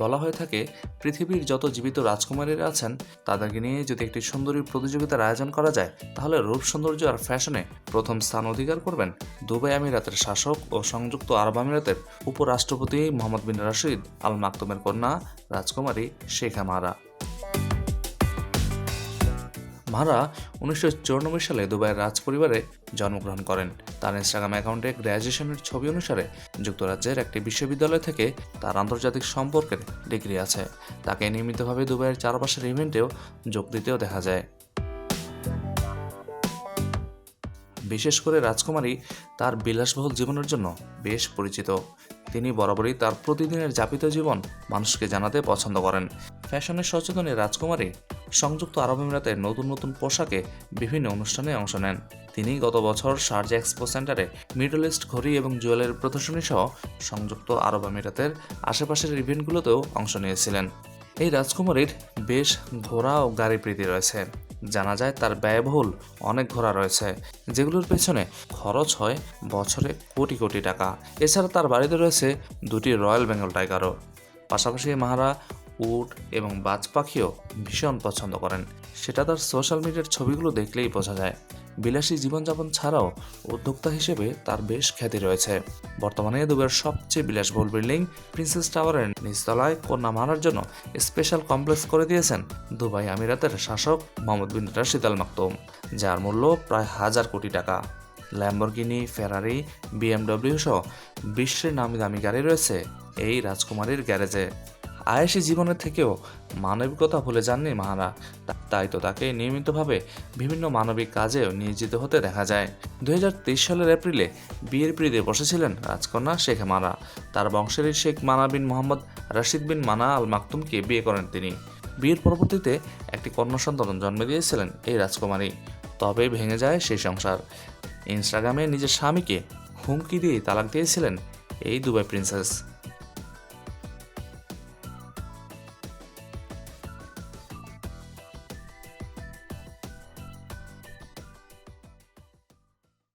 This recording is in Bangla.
বলা হয়ে থাকে, পৃথিবীর যত জীবিত রাজকুমারীরা আছেন, তাদেরকে নিয়ে যদি একটি সুন্দরী প্রতিযোগিতার আয়োজন করা যায়, তাহলে রূপ, সৌন্দর্য আর ফ্যাশনে প্রথম স্থান অধিকার করবেন দুবাই আমিরাতের শাসক ও সংযুক্ত আরব আমিরাতের উপরাষ্ট্রপতি মোহাম্মদ বিন রাশিদ আল মাকতুমের কন্যা, রাজকুমারী শেখ মারা মারা উনিশশো চুরানব্বই সালে দুবাইয়ের রাজ পরিবারে জন্মগ্রহণ করেন। তার ইনস্টাগ্রাম অ্যাকাউন্টে গ্র্যাজুয়েশনের ছবি অনুসারে যুক্তরাজ্যের একটি বিশ্ববিদ্যালয় থেকে তার আন্তর্জাতিক সম্পর্কের ডিগ্রি আছে। তাকে নিয়মিতভাবে দুবাইয়ের চারপাশের ইভেন্টেও যোগ দিতেও দেখা যায়। বিশেষ করে রাজকুমারী তার বিলাসবহুল জীবনের জন্য বেশ পরিচিত। তিনি বরাবরই তার প্রতিদিনের যাপিত জীবন মানুষকে জানাতে পছন্দ করেন। ফ্যাশনের সচেতনে রাজকুমারী সংযুক্ত আরব আমিরাতের নতুন নতুন পোশাকে বিভিন্ন অনুষ্ঠানে অংশ নেন। তিনি গত বছর শারজা এক্সপো সেন্টারে মিডল ইস্ট ঘড়ি এবং জুয়েলের প্রদর্শনী সহ সংযুক্ত আরব আমিরাতের আশেপাশের ইভেন্টগুলোতেও অংশ নিয়েছিলেন। এই রাজকুমারীর বেশ ঘোড়া ও গাড়ি প্রীতি রয়েছে। জানা যায় তার ব্যয়বহুল অনেক ঘোড়া রয়েছে, যেগুলোর পেছনে খরচ হয় বছরে কোটি কোটি টাকা। এছাড়া তার বাড়িতে রয়েছে দুটি রয়্যাল বেঙ্গল টাইগারও। পাশাপাশি মাহারা উট এবং বাজ পাখিও ভীষণ পছন্দ করেন। সেটা তার সোশ্যাল মিডিয়ার ছবিগুলো দেখলেই বোঝা যায়। বিলাসী জীবনযাপন ছাড়াও উদ্যোক্তা হিসেবে তার বেশ খ্যাতি রয়েছে। বর্তমানে দুবাইয়ের সবচেয়ে বিলাসবহুল বিল্ডিং প্রিন্সেস টাওয়ারের নিচতলায় কন্যা মারার জন্য স্পেশাল কমপ্লেক্স করে দিয়েছেন দুবাই আমিরাতের শাসক মোহাম্মদ বিন রাশিদ আল মাকতুম, যার মূল্য প্রায় হাজার কোটি টাকা। ল্যাম্বরগিনি, ফেরারি, বিএমডব্লিউ সহ বিশ্বের নামি দামি গাড়ি রয়েছে এই রাজকুমারীর গ্যারেজে। আয়েসি জীবনের থেকেও মানবিকতা ভুলে যাননি মাহারা তাই তো তাকে নিয়মিতভাবে বিভিন্ন মানবিক কাজেও নিয়োজিত হতে দেখা যায়। দু হাজার তেইশ সালের এপ্রিলে বিয়ের পিড়িতে বসেছিলেন রাজকন্যা শেখ মারা তার বংশেরই শেখ মানা বিন মোহাম্মদ রাশিদ বিন মানা আল মাকতুমকে বিয়ে করেন তিনি। বিয়ের পরবর্তীতে একটি কন্যা সন্তান জন্ম দিয়েছিলেন এই রাজকুমারী। তবে ভেঙে যায় সেই সংসার। ইনস্টাগ্রামে নিজের স্বামীকে হুমকি দিয়ে তালাক দিয়েছিলেন এই দুবাই প্রিন্সেস।